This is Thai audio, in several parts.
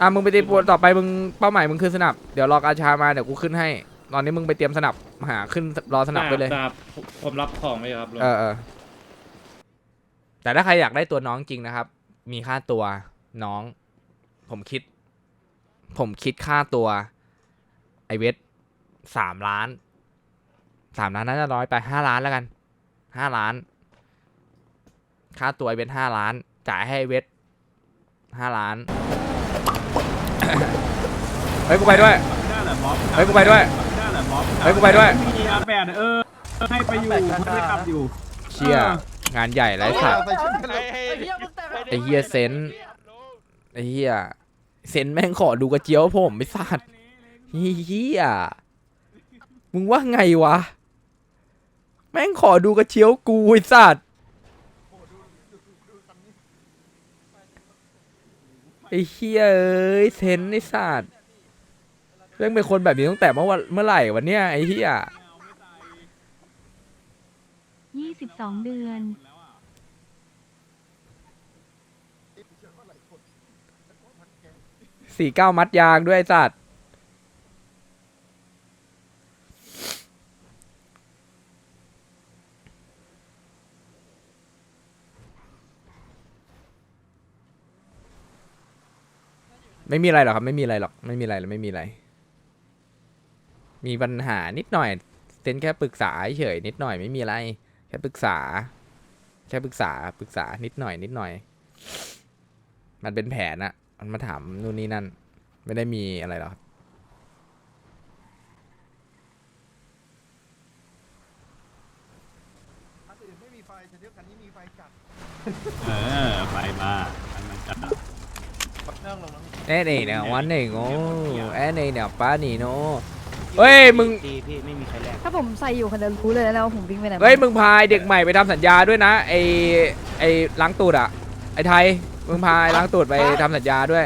อะมึงไปตีปวดต่อไปมึงเป้าหมายมึงคือสนับเดี๋ยวรอกาชามาเดี๋ยวกูขึ้นให้ ตอนนี้มึงไปเตรียมสนับหาขึ้นรอสนับไปเลยดาบผมรับของไม่ครับลุงเออเออแต่ถ้าใครอยากได้ตัวน้องจริงนะครับ มีค่าตัวน้อง ผมคิด ผมคิดค่าตัว ไอเวทสามล้านสามล้านน่าจะน้อยไปห้าล้านแล้วกันห้าล้าน ค่าตัวไอเวทห้าล้าน จ่ายให้ไอเวทห้าล้าน เฮ้ยกูไปด้วยได้แหละบ๊อบเฮ้ยกูไปด้วยได้แหละบ๊อบเฮ้ยกูไปด้วย มีอาแปดเออให้ไปอยู่มันไม่ขับอยู่ เชียงานใหญ่ไรสัตว์ใส่ชุดกันเลยไอเฮียเซนส์ไอเฮียเซนส์แม่งขอดูกระเจียวผมไม่สัตว์เฮียมึงว่าไงวะ แม่งขอดูกระเจียวกูไอสัตว์ไอเฮียเอ้ยเซนส์ไอสัตว์ เรื่องเป็นคนแบบนี้ตั้งแต่เมื่อวันเมื่อไหร่วันเนี้ยไอเฮีย22เดือน สี่เก้ามัดยางด้วยไอ้สัตว์ไม่มีอะไรหรอกครับ ไม่มีอะไรหรอก ไม่มีอะไรหรอกไม่มีอะไร มีปัญหานิดหน่อยเซนแค่ปรึกษาเฉยนิดหน่อยไม่มีอะไร แค่ปรึกษา แค่ปรึกษาปรึกษานิดหน่อย นิดหน่อย มันเป็นแผนอะมันมาถามนู่นนี่นั่น ไม่ได้มีอะไรหรอกครับคันอื่นไม่มีไฟแต่เดี๋ยวคันนี้มีไฟจัดเออไปมาไปมาจัดนั่งลงนะเอ้นี่เนี่ยวันนี้โง่เอ้นี่เนี่ยป้านี่โน เฮ้ยมึงดีพี่ไม่มีใครแลกถ้าผมใส่อยู่คนเดียวรู้เลยนะว่าผมวิ่งไปไหนเฮ้ยมึงพายเด็กใหม่ไปทำสัญญาด้วยนะไอไอล้างตูดอะไอไทยมึงพายล้างตูดไปทำสัญญาด้วย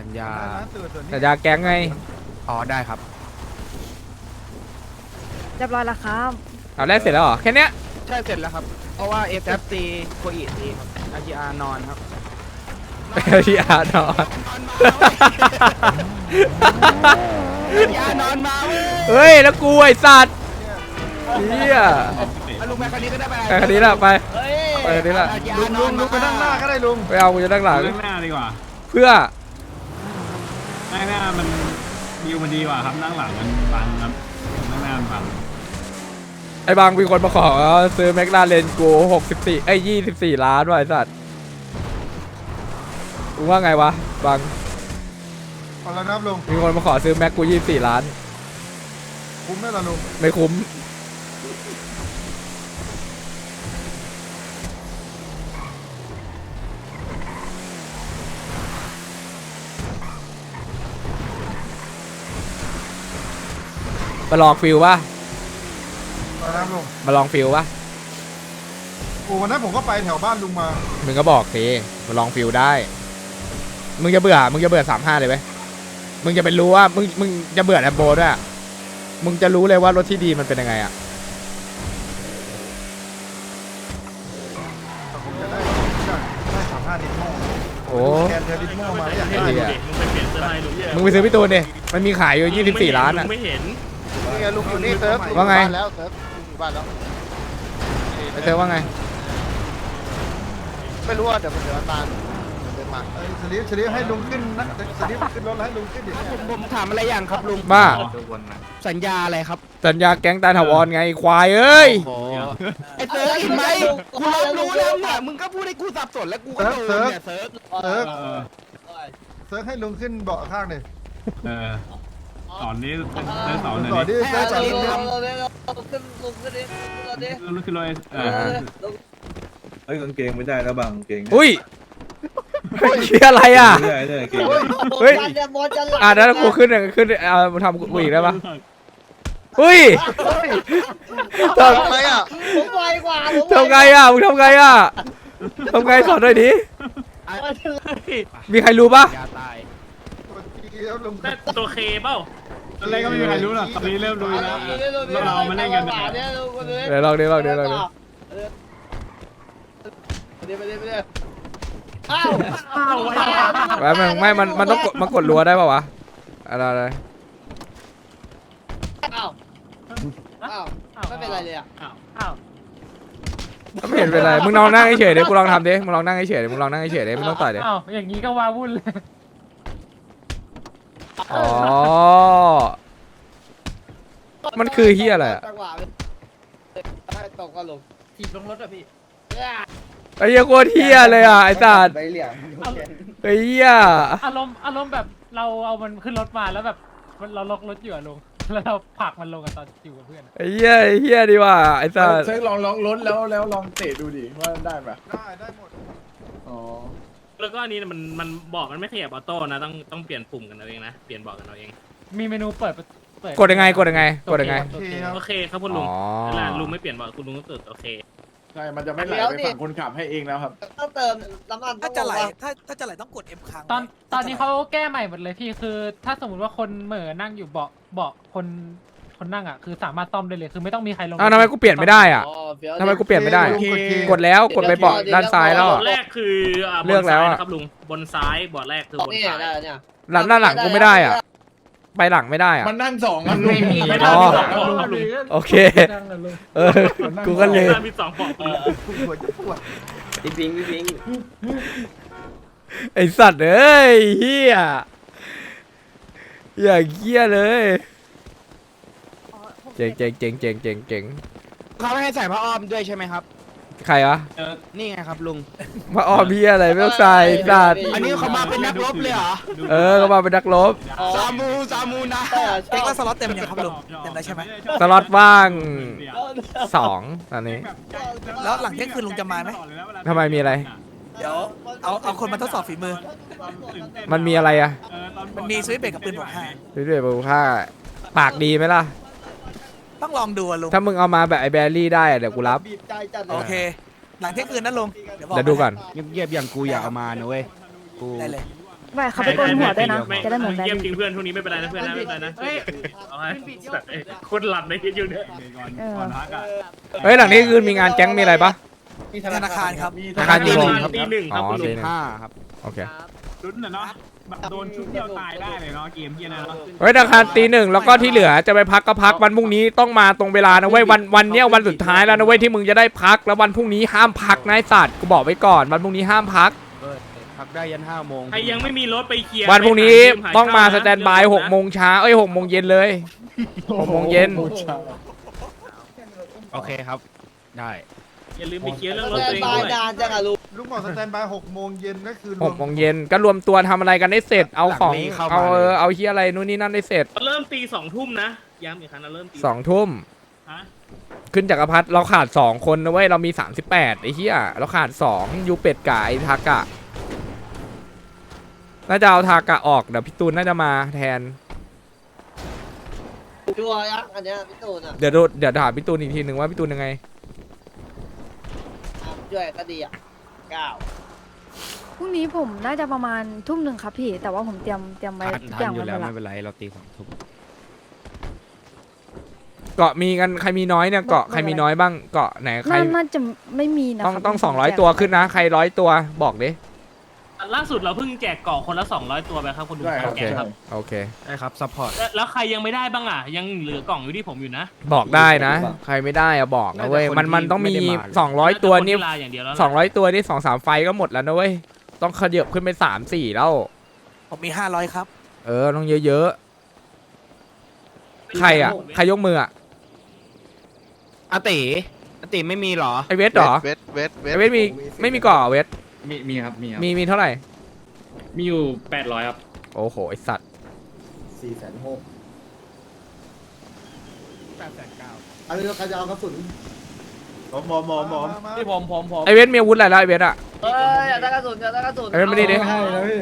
สัญญาร้านตื่นส่วนสัญนี้ญาแก๊งไงอ๋อได้ครับเรียบร้อยแล้วครับเอาแรกเสร็จแล้วเหรอแค่เนี้ยใช่เสร็จแล้วครับ เพราะว่า SF ตีโคอีตีครับ RGR นอนครับ พี่อาร์นอน RGR นอนมาเว้ยเฮ้ยแล้วกูไอสัตว์เฮียเอาลุงไปคันนี้ก็ได้ไปไปคันนี้ละไปไปคันนี้ละ RGR ลุงนลุองนลุงไปนั่งหน้าก็ได้ลุงไปเอากูจะนั่งหลังเรื่องหน้าดีกว่าเพื่อหน้าหน้ามันวิวมันดีกว่าครับนั่งหลังมันบังครับนั่งหน้ามันบังไอ้บางมีคนมาขอซื้อแมคลาเรนกูหกสิบสี่ไอ้ยี่สิบสี่ล้านว่ะไอ้สัตว์ มึงว่าไงวะบางเอาแล้วนะครับลุงมีคนมาขอซื้อแม็กกูยี่สิบสี่ล้าน คุ้มไหมล่ะลุงไม่คุ้ม มาลองฟิลปะเอาแล้วนะครับลุงมาลองฟิลปะโอ้วันนั้นผมก็ไปแถวบ้านลุงมา มึงก็บอกสิมาลองฟิลได้ มึงจะเบื่อ มึงจะเบื่อสามห้าเลยไหมมึงจะไปรู้ว่า มึง มึงจะเบื่อแลมโบด้วยอะมึงจะรู้เลยว่ารถที่ดีมันเป็นยังไงอะแต่ผมจะได้ได้ได้สามห้าดิสโม่โอ้แกนเทอร์ดิสโม่มาแล้วอยากไอ้ได้เหี้ยมึงไปเปลี่ยนเสื้อให้ลุงมึงไปซื้อพี่ตูนดิมันมีขายอยู่ยี่สิบสี่ล้านอะไม่เห็นนี่ไงลุงอยู่นี่เซิร์ฟว่าไง แล้วเซิร์ฟลุงอยู่บ้านแล้วไปเจอว่าไง ไม่รู้ว่าเดี๋ยวมันเดี๋ยวมันมาเดิน มาเอ้ยสลิปสลิปให้ลุงขึ้นนะสลิปขึ้นรถแล้วให้ลุงขึ้นดิผมผมถามอะไรอย่างครับลุงบ้า สัญญาอะไรครับสัญญาแก๊งตาถาวรไงควายเอ้ยโอ้ไอเซิร์ฟเห็นไหมกูรับรู้แล้วเนี่ยมึงก็พูดให้กูสับสนแล้วกูก็โดนเนี่ยเซิร์ฟเซิร์ฟเออเซิร์ฟให้ลุงขึ้นเบาะข้างหน่อยเออสอนนี้เซิร์ฟสอนหน่ต่ออยดิดิเซิร์ฟต่อดิลุกขึ้นเลยเออเฮ้ยกางเกงไม่ได้แล้วบางกางเกงอุ้ย เชียอะไรอะไม่ได้เลยกางเกงเฮ้ยอะนั้นกูขึ้นอะขึ้นเอามาทำกูอีกได้ปะเฮ้ยททำไมอะผมไวกว่าผมทำไงอะมึงทำไงอะทำไงสอนหน่อยดิมีใครรู้ปะยาตายแต่ตัวเคเปล่าอะไรก็ไม่มีใครรู้หรอกตอนนี้เริ่มรู้แล้วเรามาเล่นกันเนี่ยเดี๋ยวลองดิลองดิลองดิเดี๋ยวไปเดี๋ยวไปเดี๋ยว อ้าวอ้าวไว้แป๊บนึงไม่มันมันต้องกดมันกดรัวได้ป่าวะอะไรอะไรอ้าวอ้าวไม่เป็นไรเลยอะอ้าวไม่เห็นเป็นไรมึงลองนั่งเฉยๆเดี๋ยวกูลองทำดิมึงลองนั่งเฉยๆดิมึงลองนั่งเฉยๆดิไม่ต้องต่อยดิอ้าวอย่างนี้ก็วาวุ่นเลยอ๋อมันคือเหี้ยอะไรอะจังหวะไม่ตกก็ลงถีบลงรถอะพี่ไอ้เหี้ยโคตรเหี้ยเลยอะไอ้สัตว์ใบเหลี่ยมไอ้เหี้ยอารมณ์อารมณ์แบบเราเอามันขึ้นรถมาแล้วแบบมันเราล็อกรถอยู่อะลุงแล้วเราผลักมันลงกันตอนอยู่กับเพื่อนอะไอ้เหี้ยไอ้เหี้ยดีว่ะไอ้สัตว์เช็คลองลองลดแล้วแล้วลองเตะดูดิว่าได้ปะได้ได้หมดอ๋อแล้วก็อันนี้มันมันบอกมันไม่ขยับออโต้นะต้องต้องเปลี่ยนปุ่มกันเอาเองนะเปลี่ยนบอกกันเอาเองมีเมนูเปิดเปิดกดยังไงกดยังไงกดยังไง โอเคโอเคครับคุณลุอ๋งอเวลาลุงไม่เปลี่ยนบอกคุณลุงต้องกดโอเค ใช่ มันจะไม่ไหลไปฝั่งคนขับให้เองแล้วครับ ต้องเติมน้ำมันถ้าจะไหลต้องบอกว่าถ้าถ้าจะไหลต้องกด M ค้างตอนไว้ตอนนี้เขาแก้ใหม่หมดเลยพี่คือ ถ้าสมมติว่าคนเหม่อนั่งอยู่เบาะเบาะคนคนนั่งอะคือสามารถต้อมได้เลยคือไม่ต้องมีใครลงอ้าวทำไมกูเปลี่ยนไม่ได้อะอ๋อเฟี้ยวทำไมกูเปลี่ยนไม่ได้โอเคกดแล้วกดไปเบาะด้านซ้ายแล้วบออะร์ดแรกคืออ่าเลือกแล้วบนซ้ายอะนะครับลุงบนซ้ายบอร์ดแรกคือบนนี่ซ้ายได้เนี่ยหลังด้านหลังกูไม่ได้อะ ไปหลังไม่ได้อะมันนั่งสองมันลุงไม่อ๋ได้อมีสองบอกครับลุงโอเค เออ กูก็เลย มีสองบอกลุงปวดปวดพี่พิงพี่พิงไอสัตว์เอ้ยเฮียอย่าเฮียเลยอ๋อผมเจ๋งเจ๋งเจ๋งเจ๋งเจ๋งเจ๋งเขาไม่ให้ใส่ผ้าอ้อมด้วยใช่ไหมครับ ใครวะนี่ไงครับลุง มาอ้อมเฮียอะไรไม่ต้องใส่สัตว์อันนี้เขามาเป็นนักรบเลยเหรอเออก็มาเป็นนักรบซามูซามูนะเอ็กซ์ก็สล็อตเต็มยังครับลุงเต็มแล้วใช่ไหมสล็อตว่างสองตอนนี้ แล้วหลังเที่ยงคืนลุงจะมาไหมทำไมมีอะไรเดี๋ยวเอาเอาคนมาทดสอบฝีมือ มันมีอะไรอะมันมีสวิตช์เบรกกับปืนบวกห้าด้วยด้วยบูค่าปากดีไหมล่ะ ต้องลองดูอะลุง ถ้ามึงเอามาแบบไอ้แบรี่ได้อะเดี๋ยวกูรับ บีบใจจัดโอเค หลังเที่ยงคืนนะลุงบอกเดี๋ยวดูก่อน เงียบๆอย่างกูอย่าเอามานะเว้ยได้เลย ไม่เขาไปโกนหัวด้วยนะไม่จะได้เหมือนแบเยี่ยมบจริงเพื่อนช่วงนี้ไม่เป็นไรนะเพื่อนนะไม่เป็นไรนะเฮ้ยเอาไว้แบบเอ้ยโคนหลับในที่อยู่เนี่ยเออเฮ้ยหลังนี้คือมีงานแก๊งมีอะไรปะ ธนาคารครับ ธนาคารกี่โมงตีหนึ่งครับอ๋อคุณลุตีงหนึ่ง ห้าครับโอเค ลุ้นน่ะเนาะ แบบโดนชุดเดียวตายได้เลยเนาะเกมเฮียนะเนาะเฮ้ยธนาคารตีหนึ่งแล้วก็ที่เหลือจะไปพักก็พักวันพรุ่งนี้ต้องมาตรงเวลานะเว้ยวันวันเนี้ยวันสุดท้ายแล้วนะเว้ยที่มึงจะได้พักแล้ววันพรุ่งนี้ห้ามพักนายสัตว์กูบอกไว้ก่อนวันพรุ่งนี้ห้ามพัก พักได้ยันห้าโมงใครยังไม่มีรถไปเคลียร์วันพรุ่งนี้ไปหาต้องมาสข้วะแตนบายหกโมงเช้าเอ้ยหกโมงเย็นเลยหกโมงเย็นโอเคครับ ได้อย่าลืมไปเคลียร์เรื่องรถแต่ตัวเองตายด้วยนานจังอะลุง ลุงบอกสแตนบายหกโมงเย็นก็คือรหวกมโมงเย็นก็รวมตัวทำอะไรกันได้เสร็จ เอาของหลังนี้เข้ามา เอาเออเลยเอาเฮียอะไรนู่นนี่นั่นได้เสร็จเริ่มตีสองทุ่มนะ ย้ำอีกครั้งนะเริ่มตีสองทุ่มฮะขึ้นจักรพรรดิเราขาดสองคนนะเว้ยเรามีสามสิบแปดไอ้เหี้ยเราขาดสองยูเป็ดกับไอ้ทากะน่าจะเอาทากะออกเดี๋ยวพี่ตูนน่าจะมาแทนชัวร์ยักษ์อันเนี้ยพี่ตูนอะเดี๋ยวดูเดี๋ยวถามพี่ตูนอีกทีหนึ่งว่าพี่ตูนยังไงอะช่วยก็ดีอะ เก้าพรุ่งนี้ผมน่าจะประมาณทุ่มหนึ่งครับพี่ แต่ว่าผมเตรียมเตรียมไว้ทุกอย่างไว้หมดละเราตีสองทุ่มเกาะมีกันใครมีน้อยเนี่ยเกาะใครมีน้อยบ้างเกาะไหนใครน่าน่าจะไม่มีนะต้องครับต้องที่สองร้อยผมแจกตัวขึ้นนะ ใครร้อยตัวบอกดิ ล่าสุดเราเพิ่งแจกเกาะคนละ 200 ตัวไปครับคุณลุงได้ครับ แจกครับ โอเค ได้ครับซัพพอร์ต แล้วแล้วใครยังไม่ได้บ้างอะ ยังเหลือกล่องอยู่ที่ผมอยู่นะบอกได้นะ ใครไม่ได้อะบอกนะเว้ยมันมันต้องมีสองร้อยตัวนี่าจะคที่ลาอย่างเดียวแล้วนะสองร้อยตัวนี่สองสามไฟก็หมดแล้วนะเว้ย ต้องขยับขึ้นไปสามสี่แล้ว ผมมีห้าร้อยครับ เออ ต้องเยอะๆ ใครอะ ใครยกมืออะ อาติอาติไม่มีเหรอไอเวทเหรอ เวทเวทเวไอเวทมีไม่มีก่อเวท มีมีครับมีครับมีมีเท่าไหร่ มีอยู่800ครับโอ้โหไอสัตว์สี่แสนหกอันนี้เราจะเอากระสุนหมอหมอหมอหมอที่ผมผมผมไอเวทมีอาวุธอะไรแล้วไอเวทอะเอ้ยอย่าได้กระสุนอย่าได้กระสุนเอ้ยไม่ได้ดิให้แล้วพี่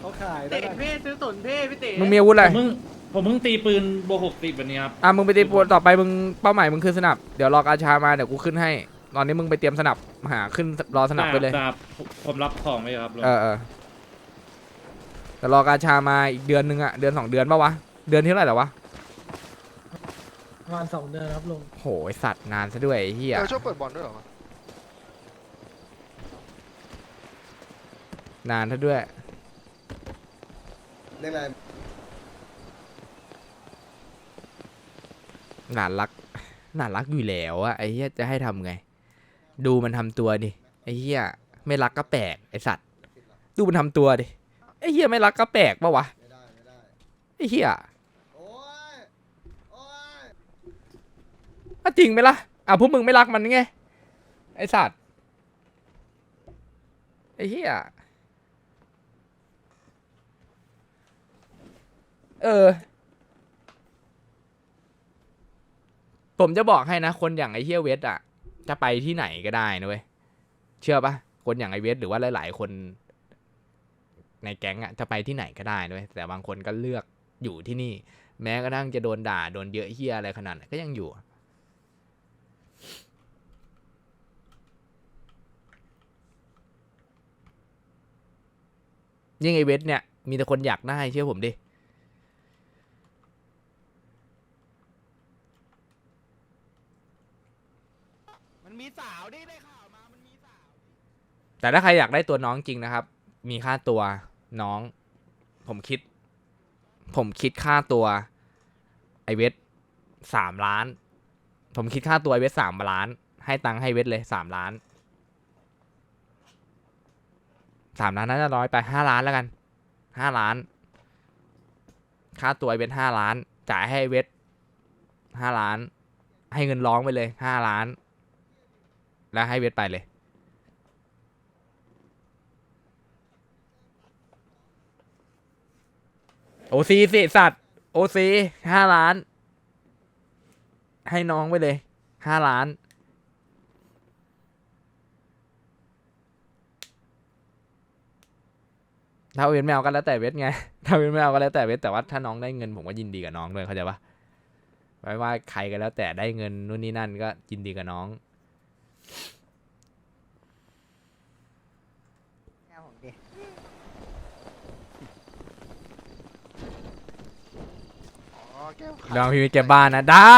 เขาขายได้พี่ซื้อตุนพี่พี่ติมึงมีอาวุธอะไรผมเพิ่งผมเพิ่งตีปืนโบหกติดวันนี้ครับอะมึงไปตีปูนต่อไปมึงเป้าหมายมึงคือสนับเดี๋ยวรอกาชามาเดี๋ยวกูขึ้นให้ ตอนนี้มึงไปเตรียมสนับหาขึ้นรอสนับไปเลยครับผมผมรับของไว้ครับลุงเออเออแต่รอกาชามาอีกเดือนนึงอะเดือนสองเดือนปะวะ เดือนที่เท่าไหร่แล้ววะประมาณสองเดือนครับลุงโหไอสัตว์นานซะด้วยไอ้เฮียเราชอบเปิดบอลด้วยเหรอนานซะด้วยเรียกอะไรหลานรักหลานรักอยู่แล้วอะไอ้เหี้ยจะให้ทำไง ดูมันทำตัวดิไอ้เหี้ยไม่รักก็แปลกไอ้สัตว์ ดูมันทำตัวดิไอ้เหี้ยไม่รักก็แปลกปะวะไอ้เหี้ยอ้ยโอ้ยอะจริงไหมล่ะอะพวกมึงไม่รักมันไงไอ้สัตว์ไอ้เหี้ยเออ ผมจะบอกให้นะ คนอย่างไอ้เฮียเวทอะ จะไปที่ไหนก็ได้นะเว้ยเชื่อปะคนอย่างไอเวทหรือว่าหลาย ๆ คน ในแก๊งอะจะไปที่ไหนก็ได้นะเว้ยแต่บางคนก็เลือกอยู่ที่นี่ แม้กระทั่งจะโดนด่าโดนเยอะเฮียอะไรขนาดก็ยังอยู่ยิ่งไอเวทเนี่ยมีแต่คนอยากได้เชื่อผมดิ มันมี สาวดิได้ข่าวมา มันมีสาว แต่ถ้าใครอยากได้ตัวน้องจริงนะครับ มีค่าตัวน้อง ผมคิด ผมคิดค่าตัว ไอเวทสามล้าน ผมคิดค่าตัวไอเวทสามล้าน ให้ตังค์ให้เวทเลยสามล้านสามล้านน่าจะน้อยไปห้าล้านแล้วกันห้าล้าน ค่าตัวไอเวทห้าล้าน จ่ายให้ไอ้เวทห้าล้าน ให้เงินร้องไปเลยห้าล้าน แล้วให้เวทไปเลย โอซีสิสัตว์ โอซีห้าล้าน ให้น้องไปเลยห้าล้านถ้าเวทไม่เอาก็แล้วแต่เวทไง ถ้าเวทไม่เอาก็แล้วแต่เวทแต่ว่าถ้าน้องได้เงินผมก็ยินดีกับน้องด้วยเข้าใจปะไม่ว่าใครก็แล้วแต่ได้เงินนู่นนี่นั่นก็ยินดีกับน้อง ลองพิมิตแกบ้านนะได้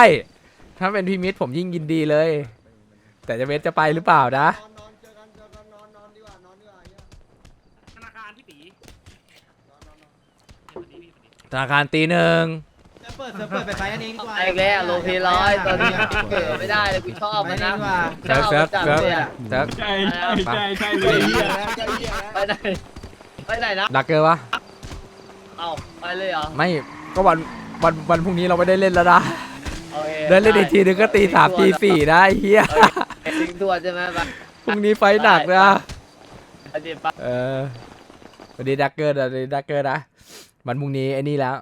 ถ้าเป็นพิมิตผมยิ่งยินดีเลย แต่จะเวทจะไปหรือเปล่านะ นอนนอนเจอกันเจอกันนอนนอนดีกว่านอนดีกว่าเหี้ยธนาคารพี่ตีนอนนอนนอนสวัสดีพี่สวัสดีธนาคารตีหนึ่ง เปิดเปิดไปไปอันนี้ดีกว่าอีกแล้วโลพีร้อยตอนนี้เกิดไม่ได้เลยกูชอบมันนะเซิร์ฟเซิร์ฟเซิร์ฟเซิร์ฟใช่ใช่ใช่ใช่เลยไปไหนไปไหนนะดักเกอร์ปะเอาไปเลยเหรอไม่ก็วันวันวันพรุ่งนี้เราไม่ได้เล่นแล้วนะโอเคได้เล่นอีกทีนึงก็ตีสามตีสี่นะไอ้เฮียทิ้งตัวใช่ไหมปะพรุ่งนี้ไฟท์หนักนะอาทิตย์ปะเออวันนี้ดักเกอร์วันนี้ดักเกอร์นะวันพรุ่งนี้ไอ้นี่แล้ว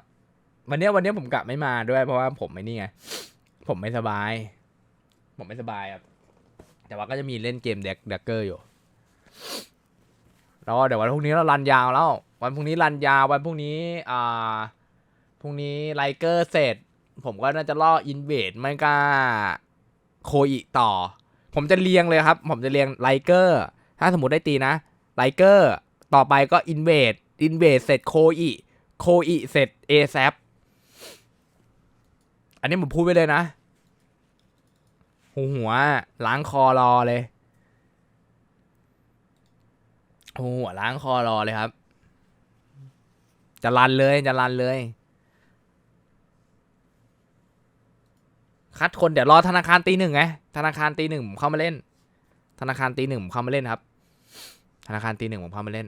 วันนี้วันนี้ผมกะไม่มาด้วย เพราะว่าผมไอ้นี่ไง ผมไม่สบาย ผมไม่สบายครับ แต่ว่าก็จะมีเล่นเกมเด็กดักเกอร์อยู่ แล้วเดี๋ยววันพรุ่งนี้เรารันยาวแล้ว วันพรุ่งนี้รันยาว วันพรุ่งนี้อ่า พรุ่งนี้ไลเกอร์เสร็จ ผมก็น่าจะล่ออินเวดไม่ก็โคอิต่อ ผมจะเรียงเลยครับ ผมจะเรียงไลเกอร์ ถ้าสมมติได้ตีนะ ไลเกอร์ ต่อไปก็อินเวดอินเวดเสร็จโคอิ โคอิเสร็จเอซ อันนี้ผมพูดไปเลยนะหัวหัวล้างคอรอเลยหัวหัวล้างคอรอเลยครับ จะรันเลยจะรันเลย คัดคนเดี๋ยวรอธนาคารตีหนึ่งไงธนาคารตีหนึ่งผมเข้ามาเล่น ธนาคารตีหนึ่งผมเข้ามาเล่นครับ ธนาคารตีหนึ่งผมเข้ามาเล่น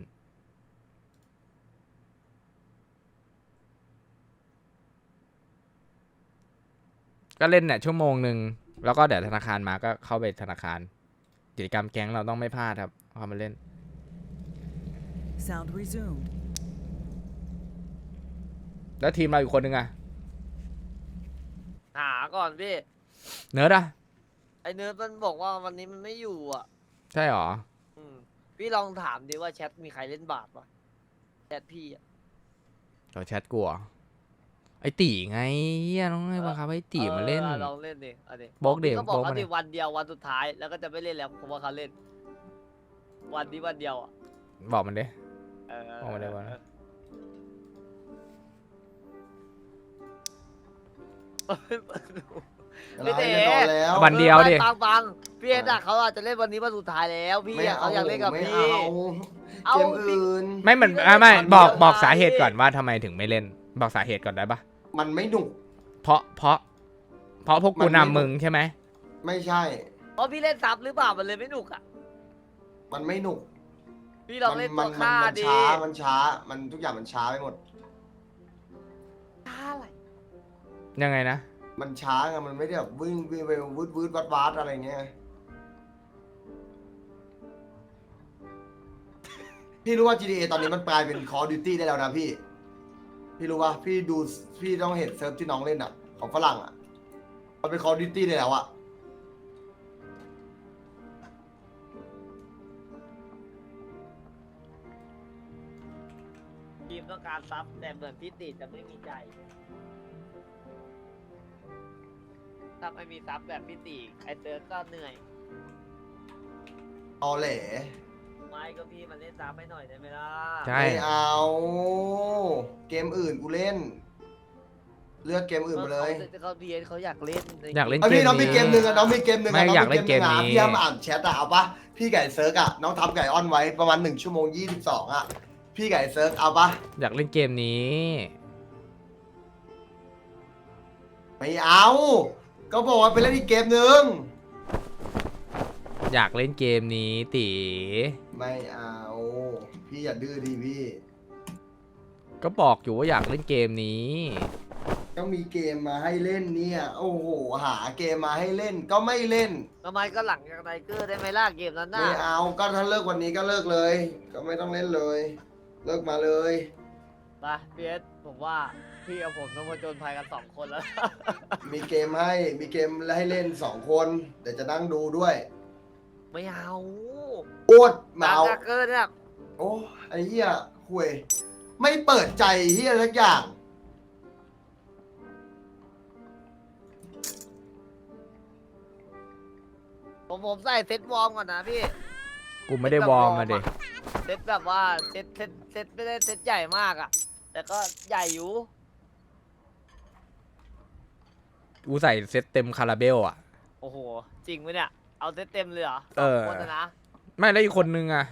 ก็เล่นเนี่ยชั่วโมงหนึ่งแล้วก็เดี๋ยวธนาคารมาก็เข้าไปธนาคาร กิจกรรมแก๊งเราต้องไม่พลาดครับเข้ามาเล่น Sound resumed แล้วทีมเราอีกคนนึงอะหาก่อนพี่ เนิร์ดอะไอเนื้อมันบอกว่าวันนี้มันไม่อยู่อะ ใช่หรอ อืมพี่ลองถามดิว่าแชทมีใครเล่นบาปปะแชทพี่อะเราแชทกูเหรอ ไอตีไงเฮียน้องไอ้บังคับไอตีมาเล่น ออลองเล่นดิเอาดิบล็อกดิพี่ก็บอกบล็อกเขามาดิดิวันเดียววันสุดท้ายแล้วก็จะไม่เล่นแล้วเพราะว่าเขาเล่น วันนี้วันเดียวอะบอกมันดิเออบอกมาเลยว่าเออ ไม่ได้นอนแล้ววันเดียวดิบางบางพี่เอ็ดอะเขาอาจจะเล่นวันนี้วันสุดท้ายแล้ว พี่ไม่อะเอาเขาอยากเล่นกับไม่พี่ เอาเอาเกมอื่น ไม่มันพี่ก็อะไม่เล่นบอกคนเดียวบอกอะสาเหตุพี่ก่อนว่าทำไมถึงไม่เล่น บอกสาเหตุก่อนได้ปะ มันไม่หนุก เพราะเพราะ เพราะพวกกูมันไม่ นำมึงใช่ไหมไม่ใช่ เพราะพี่เล่นซับหรือเปล่ามันเลยไม่หนุกอะมันไม่หนุกพี่ลองเล่นมัตัวฆ่ามัดิช้ามันช้า มันทุกอย่างมันช้าไปหมด ฆ่าอะไรยังไงนะมันช้าไงมันไม่ได้แบบวิ่งวิ่งไปวืดวืดวัดวัดอะไรเงี้ยพี่รู้ว่า GTA ตอนนี้มันกลายเป็น Call of Duty ได้แล้วนะพี่ พี่รู้ว่าพี่ดูพี่ต้องเห็นเซิร์ฟที่น้องเล่นอะ ของฝรั่งอะมันเป็น Call of Duty ได้แล้วอะทีมต้องการซับแต่เหมือนพี่ติจะไม่มีใจ ถ้าไม่มีซับแบบพี่ติไอเติร์กก็เหนื่อยออแหล ไม่ก็พี่มาเล่นซับให้หน่อยได้ไหมล่ะใช่ ไม่เอา เกมอื่นกูเล่น เลือกเกมอื่นไปเลยเขาเขาพีเอเขาอยากเล่นอยากเล่น ไอยพี่น้องมีเกมหนึ่งนี้อะน้องมีเกมหนึ่งอะไม่น้องอยากมีเล่นเกมหงอะนี้ พี่ห้ามอ่านแชทอะเอาปะพี่ไก่เซิร์กอะน้องทำไก่ออนไว้ประมาณหนึ่งชั่วโมงยี่สิบสองอะพี่ไก่เซิร์กเอาปะอยากเล่นเกมนี้ ไม่เอา ก็บอกว่าไปเล่นอีกเกมหนึ่งอยากเล่นเกมนี้ตี ไม่เอาพี่อย่าดื้อดิพี่ ก็บอกอยู่ว่าอยากเล่นเกมนี้ ก็มีเกมมาให้เล่นเนี่ย โอ้โห หาเกมมาให้เล่นก็ไม่เล่น ทำไมก็หลังจากไนเกอร์ได้ไหมล่ะเกมนั้นน่ะไม่เอาก็ถ้าเลิกวันนี้ก็เลิกเลย ก็ไม่ต้องเล่นเลย เลิกมาเลย ไปพีเอสผมว่าพี่กับผมต้องมาจนภัยกันสองคนแล้ว มีเกมให้มีเกมให้เล่นสองคน เดี๋ยวจะนั่งดูด้วย ไม่เอา โอ๊ตหลัมางเอาจากเกอร์เนี่ยโอ้ไอ้เหี้ยห่วยไม่เปิดใจเหี้ยสักอย่าง ผมผมใส่เซตวอร์มก่อนนะพี่ กูไม่ได้วอร์มมาเด็เซตแบบว่าเซตเซตเซตไม่ได้เซตใหญ่มากอะ แต่ก็ใหญ่อยู่ กูใส่เซตเต็มคาราเบลอะ โอ้โห จริงไหมเนี่ย เอาเซตเต็มเลยเหรอเออสงคนนะนะ ไม่แล้วอีกคนนึงอะ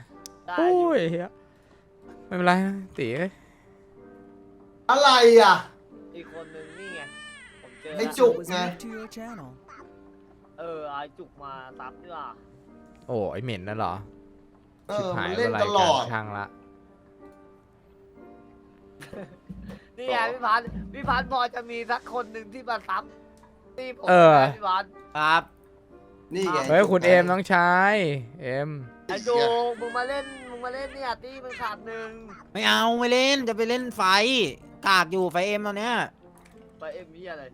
ได้โอ้อยู่ยเหี้ยไม่เป็นไรนะตีเอ้ยอะไรอะ อีกคนนึงนี่ไง ผมเจอไอ้แล้วจุกไงเออไอ้จุกมาซับดีกว่าโอ้ไอเหม็นนั่นเหรอเอชิบอหามัยนเล่นอะไรตลอดกันช่างละ นี่ไงพี่พันธุ์พี่พันธุ์พอจะมีสักคนหนึ่งที่มาซับที่ผมเออนะพี่พันธุ์ครับ นี่ไงเฮ้ยคุณจุกเอมไงน้องชายเอม ไอ้จุกมึงมาเล่น มึงมาเล่นเนี่ยตีมันขาดหนึ่งไม่เอาไม่เล่นจะไปเล่นไฟ กากอยู่ไฟเอ็มตอนเนี้ยไปเอ็มพี่อะไร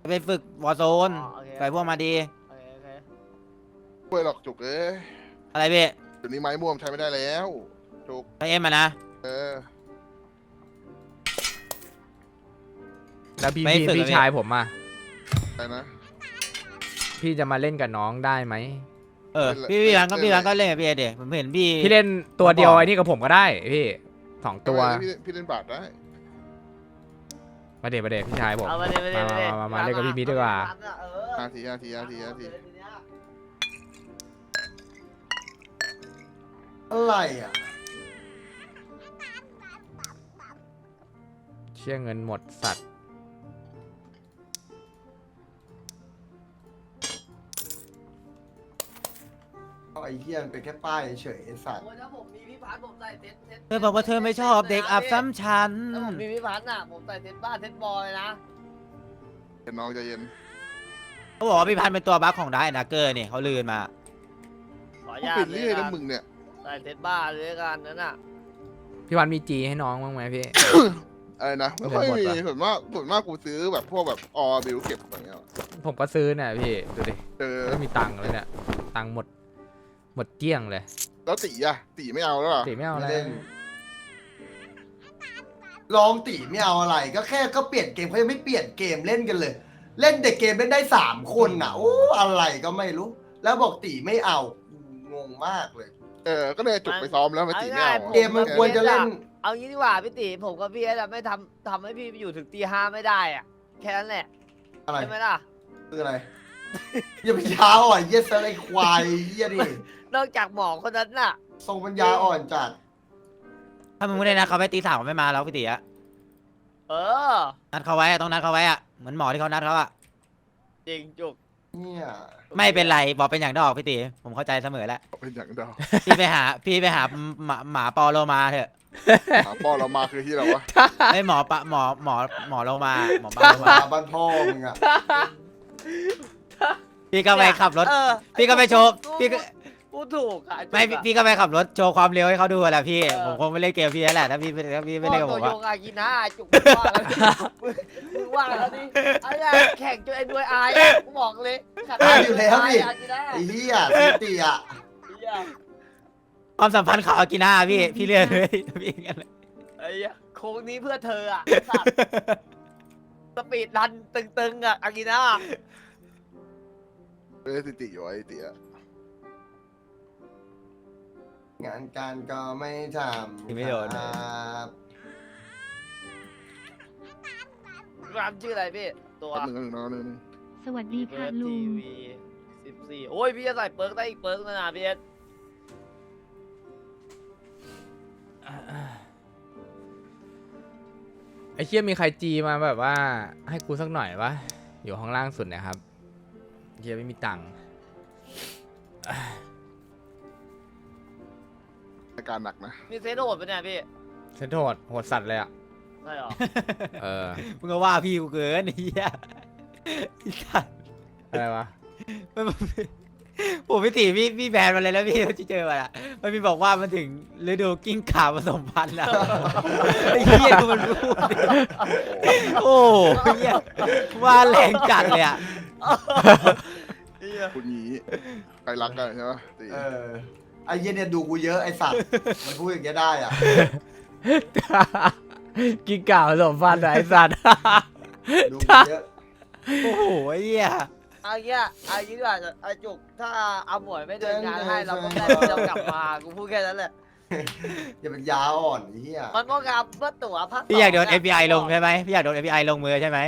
จะไปฝึกวอร์โซนอ๋อโอเคไปพวกมาดี โอเคโอเคป่วยหรอกจุกเอ้ยอะไรพี่เดี๋ยวนี้ไม้ม่วงใช้ไม่ได้แล้ว จุก ไฟเอ็มอะนะ เออ แล้วพี่ไม่พี่ฝึกพี่อะพี่ชายผมอะไปนะ พี่จะมาเล่นกับน้องได้ไหม เออเล่นพี่พี่พันก็เล่นพี่พันก็เล่นกับพี่เอเดี๋ยวผมเห็นพี่พี่เล่นตัวเดียวบอกไอ้นี่กับผมก็ได้พี่สองตัวพี่พี่เล่นบาทได้มาเดมาเดพี่ชายผมเอามาเลยมาเลยมามาเลยมามามาเล่นกับพี่บิ๊กดีกว่า เออห้าทีห้าทีห้าทีห้าทีอะไรอะเชื่อเงินหมดสัตว์าไอ้เหี้ยมันเป็นแค่ป้ายเฉยๆไอ้สัตว์โอ้ยถ้าผมมีพี่พันธุ์ผมใส่เซ็ตซ็ตเธอบอกว่าเธอไม่ชอบเด็กอับซ้ำชั้น ถ้าผมมีพี่พันธุ์อะผมใส่เซ็ตบ้านเซ็ตบอยนะเห็นน้องใจเย็นเขาบอกว่าพี่พันเป็นตัวบั๊กของได้นะเกอร์เนี่ยเขาลือมา ขออนุกูญาตปิดเลเรื่ยอยกัแล้วนมึงเนี่ย ใส่เซ็ตบ้านเลยกันนั่นน่ะพี่วันมีจีให้น้องบ้างไหมพี่ อะไรนะ ไม่ค่อยเล่นหมดมีปะส่วนมากส่วนมากกูซื้อแบบพวกแบบออบิวเก็บอะไรเงี้ยผมก็ซื้อเนี่ยพี่ ดูดิเออไม่มีตังค์เลยเนี่ย ตังค์หมด หมดเกลี้ยงเลยแล้วตีอะตีไม่เอาแล้วเหรอตีไม่เอาไม่แล้วเล่นลองตีไม่เอาอะไร ก็แค่ก็เปลี่ยนเกมเขายังไม่เปลี่ยนเกมเล่นกันเลย เล่นแต่เกมเล่นได้สามคนน่ะโอ้อะไรก็ไม่รู้ แล้วบอกตีไม่เอางงมากเลย เออ ก็เลยจุกไปซ้อมแล้วมาตีไม่เอาเกมมันควรจะเล่น เอางี้ดีกว่าพี่ติผมกับพี่เอสอะไม่ทำทำให้พี่ไปอยู่ถึงตีห้าไม่ได้อะแค่นั้นแหละอะไรใช่ไหมล่ะคืออะไรอย่าไปยาอ่อนเหี้ยเซอร์ไอควายเหี้ยดิ นอกจากหมอคนนั้นน่ะ ทรงปัญญาอ่อนจัด ถ้ามึงไม่ได้นัดเขาไปตีสามไม่มาแล้วพี่ตีอะเออ นัดเขาไว้อะต้องนัดเขาไว้อะเหมือนหมอที่เขานัดเขาอะจริงจุกเนี่ย ไม่เป็นไรบอกเป็นอย่างดอกพี่ตีผมเข้าใจเสมอแล้วเป็นอย่างเดียวพี่ไปหา พี่ไปหาหมาหมาปอโลมาเถอะหาป้อเรามาคือที่เราวะไม่หมอปะหมอหมอหมอโลมาหมอปลาโลมามาบ้านพ่อมึงอะพี่ก็ไปขับรถ เออพี่ก็ไปโชว์พี่ก็ พูดถูกอะจุกไม่อะพี่ก็ไปขับรถโชว์ความเร็วให้เขาดูแหละพี่เออผมคงไม่เล่นเกมพี่แล้วแหละถ้าพี่ถ้าพี่ไม่เล่นกับผมตัอะวโยงอากิน่าจุกมึงว่าแล้วดิมึงว่าแล้วดิไอ้เนี่ยแข่งจนไอ้ด้วยอายอะกูบอกเลยอายอยู่แล้วดิอากิน่าไอ้เหี้ยสิติอะไอ้เหี้ยความสัมพันธ์เขาอากิน่าพี่พี่เลือกเลยพี่งั้นเลยไอ้เหี้ยโค้งนี้เพื่อเธออะสัตว์สปีดรันตึงๆอะอากิน่าไม่ได้สติอยู่ไอ้ตีอะ งานการก็ไม่ทำไม่โดนครับรามชื่ออะไรพี่ ตัวแป๊บหนึ่งแป๊บหนึ่งแป๊บหนึ่งสวัสดีค่ะลุงสิบสี่โอ้ยพี่จะใส่เปิร์กได้อีกเปิร์กนึงนะพี่เอสไอ้เชี่ยมีใครจีมาแบบว่า ให้กูสักหน่อยวะอยู่ข้างล่างสุดเนะครับเชี่ยไม่มีตังค์ อาการหนักนะมีเซนโหดปะเนี่ยพี่เซนโทษโหดสัตว์เลยอะ ใช่หรอ เออ มึงก็ว่าพี่กูเกินไอ้เหี้ยไอ้สัสอะไรวะ มันผมพี่ตีพี่พี่แบนมาเลยแล้วพี่ที่เจอมาอะมันมีบอกว่ามันถึงฤดูกิ้งข่าผสมพันธุ์แล้วไอ้เหี้ยกูมันพูดดิโอ้โหไอ้เหี้ยว่าแรงจัดเลยอะคุณงี้ใครรักกันใช่ไหมตีเออ ไอ้เหี้ยเนี่ยดูกูเยอะไอ้สัตว์มันพูดอย่างเงี้ยได้อะกินก่าวสมฟันไอ้สัตว์ ดูกูเยอะโอ้โหไอ้เหี้ยเอาเงี้ยเอางี้ดีกว่าไอาจุกถ้าเอาหมวยไม่เดินงานให้เราก็ได้เรากลับมากูพูดแค่นั้นแหละอย่าเป็นยาอ่อนไอ้เหี้ยมันก็งามเพื่อตั๋วพักพี่อยากโดนสงะ FBI ลงใช่ไหมพี่อยากโดน FBI ลงมือใช่ไหม